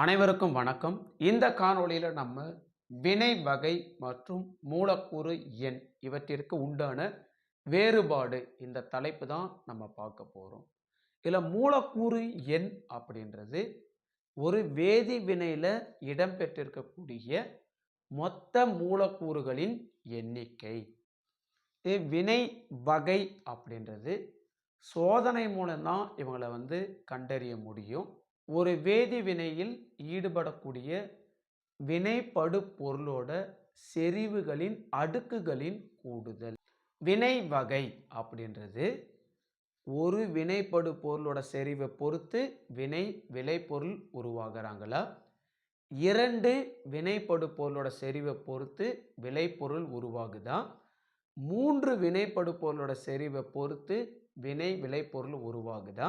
அனைவருக்கும் வணக்கம். இந்த காணொளியில் நம்ம வினை வகை மற்றும் மூலக்கூறு எண் இவற்றிற்கு உண்டான வேறுபாடு இந்த தலைப்பு தான் நம்ம பார்க்க போகிறோம் இதில் மூலக்கூறு எண் அப்படின்றது ஒரு வேதி வினையில் இடம்பெற்றிருக்கக்கூடிய மொத்த மூலக்கூறுகளின் எண்ணிக்கை. இது வினை வகை அப்படின்றது சோதனை மூலம்தான் இவங்களை வந்து கண்டறிய முடியும். ஒரு வேதி வினையில் ஈடுபடக்கூடிய வினைப்படு பொருளோட செறிவுகளின் அடுக்குகளின் கூடுதல். வினை வகை அப்படின்றது ஒரு வினைப்படு பொருளோட செறிவை பொறுத்து வினை விளைபொருள் உருவாகிறாங்களா? இரண்டு வினைப்படு பொருளோட செறிவை பொறுத்து விளைபொருள் உருவாகுதா? மூன்று வினைப்படு பொருளோட செறிவை பொறுத்து வினை விளைபொருள் உருவாகுதா?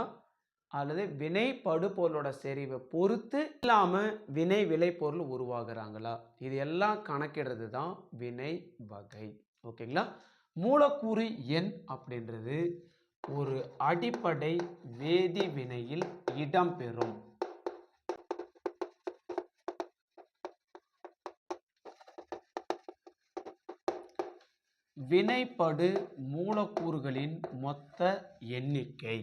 அல்லது வினை படுபொருளோட செறிவை பொறுத்து இல்லாமல் வினை விளைபொருள் உருவாகிறாங்களா? இது எல்லாம் கணக்கிடுறது தான் வினை வகை. ஓகேங்களா? மூலக்கூறு எண் அப்படின்றது ஒரு அடிப்படை வேதி வினையில் இடம்பெறும் வினைப்படு மூலக்கூறுகளின் மொத்த எண்ணிக்கை.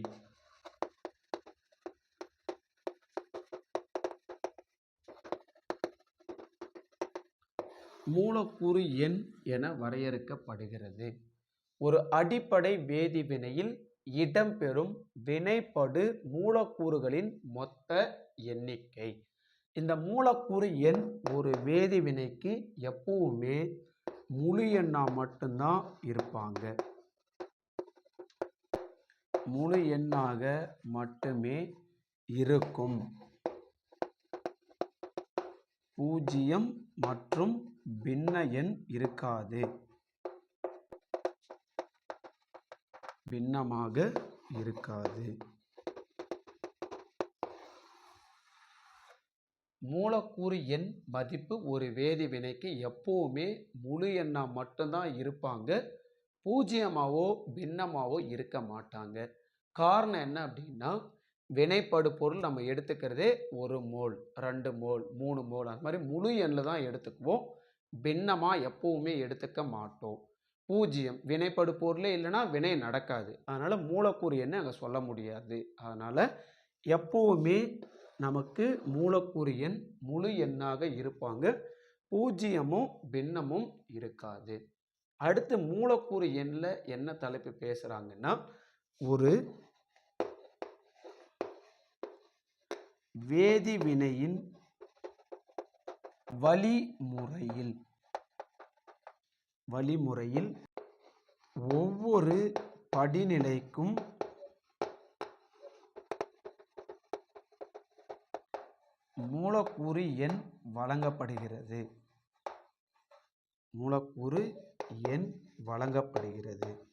மூலக்கூறு எண் என வரையறுக்கப்படுகிறது. ஒரு அடிப்படை வேதிவினையில் இடம்பெறும் வினைப்படு மூலக்கூறுகளின் மொத்த எண்ணிக்கை. இந்த மூலக்கூறு எண் ஒரு வேதிவினைக்கு எப்பவுமே முழு எண்ணா மட்டும்தான் இருப்பாங்க. முழு எண்ணாக மட்டுமே இருக்கும். பூஜ்ஜியம் மற்றும் பின்ன எண் இருக்காது. பின்னமாக இருக்காது. மூலக்கூறு எண் மதிப்பு ஒரு வேதி வினைக்கு எப்பவுமே முழு எண்ணாக மட்டும்தான் இருப்பாங்க. பூஜ்ஜியமாகவோ பின்னமாகவோ இருக்க மாட்டாங்க. காரணம் என்ன அப்படின்னா வினைப்படு பொருள் நம்ம எடுத்துக்கிறதே ஒரு மோல் ரெண்டு மோல் மூணு மோல். அந்த மாதிரி முழு எண்ணில் தான் எடுத்துக்குவோம். பின்னமாக எப்போவுமே எடுத்துக்க மாட்டோம். பூஜ்ஜியம். வினைப்படு பொருளே இல்லைன்னா வினை நடக்காது. அதனால் மூலக்கூறு எண்ணை அங்கே சொல்ல முடியாது. அதனால் எப்போவுமே நமக்கு மூலக்கூறு எண் முழு எண்ணாக இருப்பாங்க. பூஜ்ஜியமும் பின்னமும் இருக்காது. அடுத்து மூலக்கூறு எண்ணில் என்ன தலைப்பு பேசுகிறாங்கன்னா ஒரு வேதிவினையின் வழிமுறையில். வழிமுறையில் ஒவ்வொரு படிநிலைக்கும் மூலக்கூறு எண் வழங்கப்படுகிறது. மூலக்கூறு எண் வழங்கப்படுகிறது.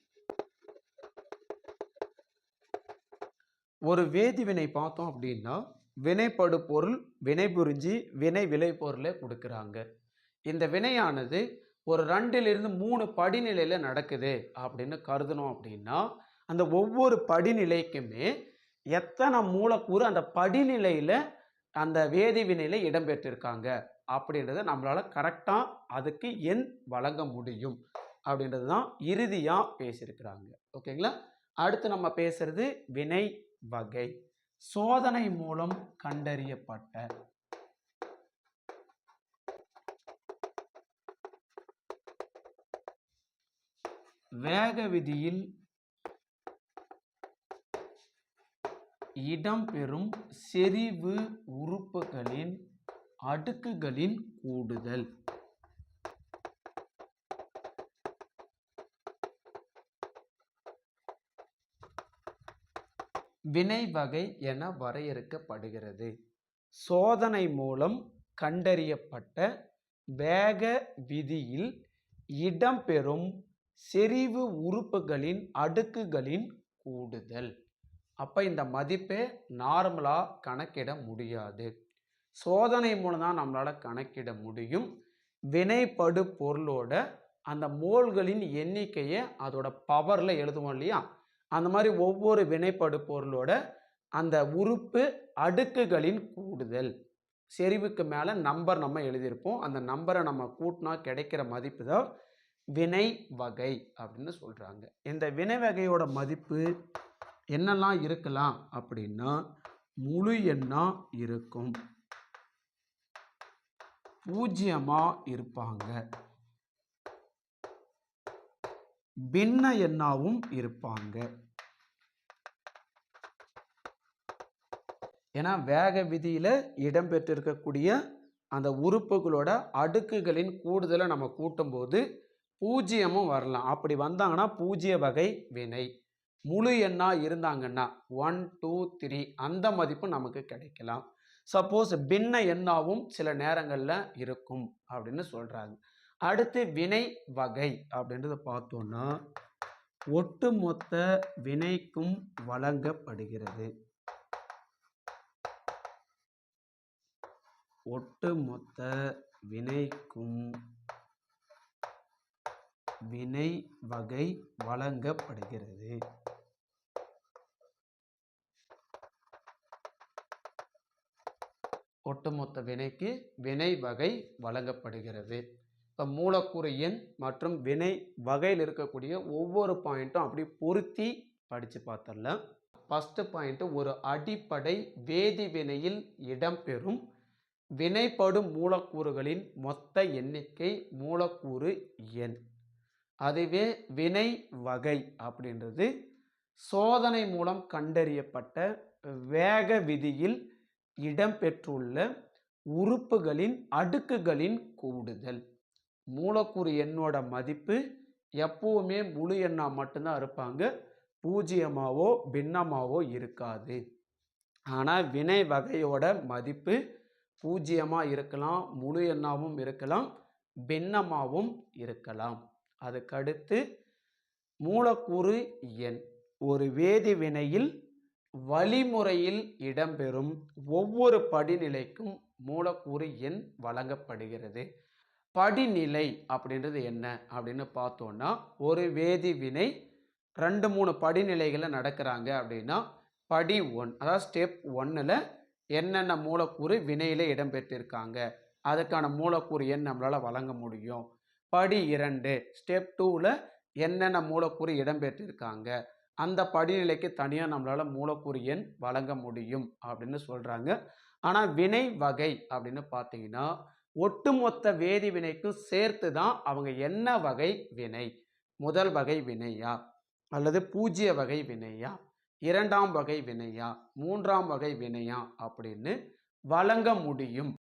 ஒரு வேதிவினை பார்த்தோம் அப்படின்னா வினைப்படு பொருள் வினை புரிஞ்சு வினை கொடுக்குறாங்க. இந்த வினையானது ஒரு ரெண்டிலிருந்து மூணு படிநிலையில் நடக்குது அப்படின்னு கருதணும் அப்படின்னா அந்த ஒவ்வொரு படிநிலைக்குமே எத்தனை மூலக்கூறு அந்த படிநிலையில் அந்த வேதி வினையில் இடம்பெற்றிருக்காங்க அப்படின்றத நம்மளால் கரெக்டாக அதுக்கு எண் வழங்க முடியும் அப்படின்றது தான் இறுதியாக பேசியிருக்கிறாங்க. ஓகேங்களா? அடுத்து நம்ம பேசுறது வினை வகை. சோதனை மூலம் கண்டறியப்பட்ட வேக விதியில் இடம்பெறும் செறிவு உறுப்புகளின் அடுக்குகளின் கூடுதல். வினை வகை என வரையறுக்கப்படுகிறது. சோதனை மூலம் கண்டறியப்பட்ட வேக விதியில் இடம்பெறும் செறிவு உறுப்புகளின் அடுக்குகளின் கூடுதல். அப்போ இந்த மதிப்பை நார்மலாக கணக்கிட முடியாது. சோதனை மூலம் தான் நம்மளால் கணக்கிட முடியும். வினைப்படு பொருளோட அந்த மோல்களின் எண்ணிக்கையை அதோட பவரில் எழுதுவோம் இல்லையா? அந்த மாதிரி ஒவ்வொரு வினைப்படு பொருளோட அந்த உறுப்பு அடுக்குகளின் கூடுதல். செறிவுக்கு மேலே நம்பர் நம்ம எழுதியிருப்போம். அந்த நம்பரை நம்ம கூட்டினா கிடைக்கிற மதிப்பு தான் வினை வகை அப்படின்னு சொல்கிறாங்க இந்த வினை வகையோட மதிப்பு என்னெல்லாம் இருக்கலாம் அப்படின்னா முழு எண்ணாக இருக்கும். பூஜ்ஜியமாக இருப்பாங்க. பின்ன எண்ணாவும் இருப்பாங்க. ஏன்னா வேக விதியில் இடம்பெற்றிருக்கக்கூடிய அந்த உறுப்புகளோட அடுக்குகளின் கூடுதலை நம்ம கூட்டும்போது பூஜ்ஜியமும் வரலாம். அப்படி வந்தாங்கன்னா பூஜ்ஜிய வகை வினை. முழு எண்ணா இருந்தாங்கன்னா ஒன் டூ த்ரீ அந்த மதிப்பு நமக்கு கிடைக்கலாம். சப்போஸ் பின்ன எண்ணாவும் சில நேரங்களில் இருக்கும் அப்படின்னு சொல்கிறாங்க அடுத்து வினை வகை அப்படின்றத பார்த்தோன்னா ஒட்டுமொத்த வினைக்கும் வழங்கப்படுகிறது. ஒட்டுமொத்த வினைக்கும் வினை வகை வழங்கப்படுகிறது. ஒட்டுமொத்த வினைக்கு வினை வகை வழங்கப்படுகிறது. மூலக்கூறு எண் மற்றும் வினை வகையில் இருக்கக்கூடிய ஒவ்வொரு பாயிண்ட்டும் அப்படி பொருத்தி படித்து பார்த்துடலாம். ஃபஸ்ட்டு பாயிண்ட்டு ஒரு அடிப்படை வேதி வினையில் இடம்பெறும். வினைப்படும் மூலக்கூறுகளின் மொத்த எண்ணிக்கை மூலக்கூறு எண். அதுவே வினை வகை அப்படின்றது. சோதனை மூலம் கண்டறியப்பட்ட வேக விதியில் இடம்பெற்றுள்ள உறுப்புகளின் அடுக்குகளின் கூடுதல். மூலக்கூறு எண்ணோட மதிப்பு எப்பவுமே முழு எண்ணாக மட்டும்தான் இருப்பாங்க. பூஜ்ஜியமாவோ பின்னமாவோ இருக்காது. ஆனால் வினை வகையோட மதிப்பு பூஜ்ஜியமாக இருக்கலாம் முழு எண்ணாகவும் இருக்கலாம் பின்னமாகவும் இருக்கலாம். அதுக்கடுத்து மூலக்கூறு எண். ஒரு வேதி வினையில் வழிமுறையில் இடம்பெறும் ஒவ்வொரு படிநிலைக்கும் மூலக்கூறு எண் வழங்கப்படுகிறது. படிநிலை அப்படின்றது என்ன அப்படின்னு பார்த்தோன்னா ஒரு வேதி வினை ரெண்டு மூணு படிநிலைகளில் நடக்கிறாங்க அப்படின்னா படி ஒன் அதாவது ஸ்டெப் ஒன்னில் என்னென்ன மூலக்கூறு வினையில் இடம்பெற்றிருக்காங்க அதுக்கான மூலக்கூறு எண் நம்மளால் வழங்க முடியும். படி இரண்டு ஸ்டெப் டூவில் என்னென்ன மூலக்கூறு இடம்பெற்றிருக்காங்க அந்த படிநிலைக்கு தனியாக நம்மளால் மூலக்கூறு எண் வழங்க முடியும் அப்படின்னு சொல்கிறாங்க ஆனால் வினை வகை அப்படின்னு பார்த்தீங்கன்னா ஒட்டுமொத்த வேதி வினைக்கும் சேர்த்து தான் அவங்க என்ன வகை வினை? முதல் வகை வினையா? அல்லது பூஜ்ய வகை வினையா? இரண்டாம் வகை வினையா? மூன்றாம் வகை வினையா? அப்படின்னு வழங்க முடியும்.